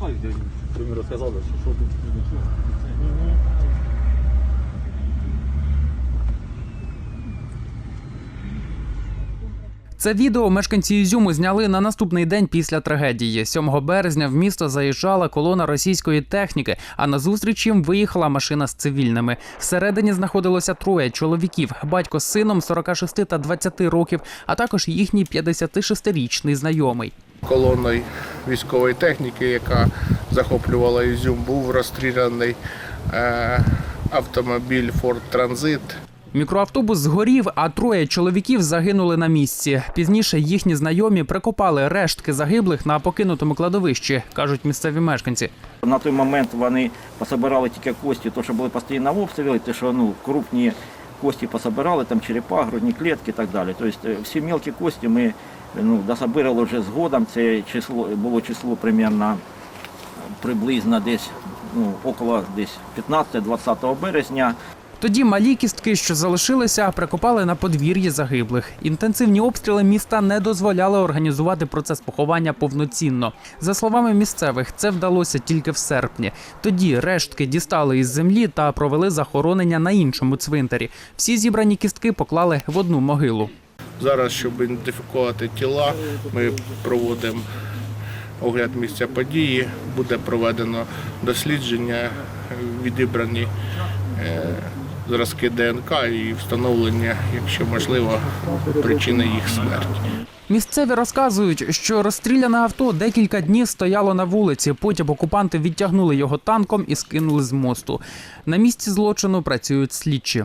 Ви мені розказали, що, що тут нічого. Це відео мешканці Ізюму зняли на наступний день після трагедії. 7 березня в місто заїжджала колона російської техніки, а на зустріч їм виїхала машина з цивільними. Всередині знаходилося троє чоловіків: батько з сином 46 та 20 років, а також їхній 56-річний знайомий. колоною військової техніки, яка захоплювала Ізюм, був розстріляний е, автомобіль Ford Transit. Мікроавтобус згорів, а троє чоловіків загинули на місці. Пізніше їхні знайомі прикопали рештки загиблих на покинутому кладовищі, кажуть місцеві мешканці. На той момент вони пособирали тільки кості, то що були постійно обстріли, те, що ну, крупні кості пособирали, там черепа, грудні клітки і так далі. Тобто е, всі мелкі кості ми ну, дособирали вже згодом. Це число було число примерно приблизно десь ну, около десь 15-20 березня. Тоді малі кістки, що залишилися, прикопали на подвір'ї загиблих. Інтенсивні обстріли міста не дозволяли організувати процес поховання повноцінно. За словами місцевих, це вдалося тільки в серпні. Тоді рештки дістали із землі та провели захоронення на іншому цвинтарі. Всі зібрані кістки поклали в одну могилу. Зараз, щоб ідентифікувати тіла, ми проводимо огляд місця події, буде проведено дослідження, відібрані е, зразки ДНК і встановлення, якщо можливо, причини їх смерті. Місцеві розказують, що розстріляне авто декілька днів стояло на вулиці. Потім окупанти відтягнули його танком і скинули з мосту. На місці злочину працюють слідчі.